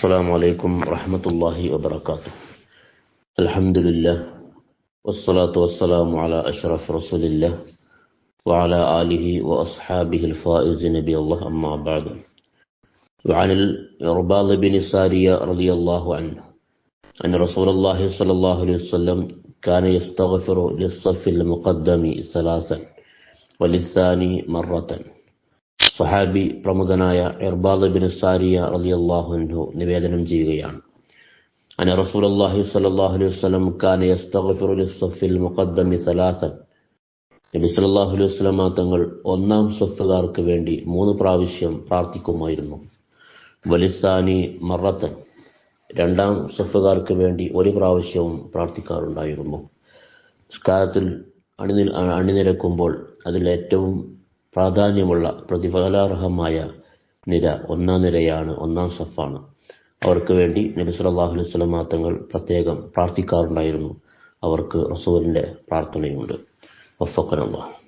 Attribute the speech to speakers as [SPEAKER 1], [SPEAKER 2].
[SPEAKER 1] السلام عليكم ورحمة الله وبركاته الحمد لله والصلاة والسلام على أشرف رسول الله وعلى آله وأصحابه الفائز نبي الله أما بعد وعن الإرباض بن سارية رضي الله عنه أن رسول الله صلى الله عليه وسلم كان يستغفر للصف المقدم ثلاثا وللثاني مرة സഹാബി പ്രമുഖനായ ഇർബാദ് സാരിയ റളിയല്ലാഹു അൻഹു നിവേദനം ചെയ്യുകയാണ്. അന റസൂലുള്ളാഹി സ്വല്ലല്ലാഹു അലൈഹി വസല്ലം കാന യസ്തഗ്ഫിറു ലിസ്സഫിൽ മുഖദ്ദമി സലാസൻ. നബി സല്ലല്ലാഹു അലൈഹി വസല്ലം തങ്ങൾ ഒന്നാം സ്വത്തുകാർക്ക് വേണ്ടി മൂന്ന് പ്രാവശ്യം പ്രാർത്ഥിക്കുമായിരുന്നു. വലിസാനി മറത്തൻ. രണ്ടാം സ്വത്തുകാർക്ക് വേണ്ടി ഒരു പ്രാവശ്യവും പ്രാർത്ഥിക്കാറുണ്ടായിരുന്നു. സ്കാരത്തിൽ അണിനിരക്കുമ്പോൾ അതിലേറ്റവും പ്രാധാന്യമുള്ള പ്രതിഫലാർഹമായ നിര ഒന്നാം നിരയാണ് ഒന്നാം സഫാണ്. അവർക്ക് വേണ്ടി നബി സല്ലല്ലാഹു അലൈഹി വസല്ലം തങ്ങൾ പ്രത്യേകം പ്രാർത്ഥിക്കാറുണ്ടായിരുന്നു. അവർക്ക് റസൂലിന്റെ പ്രാർത്ഥനയുണ്ട്. വഫഖനല്ലാഹ്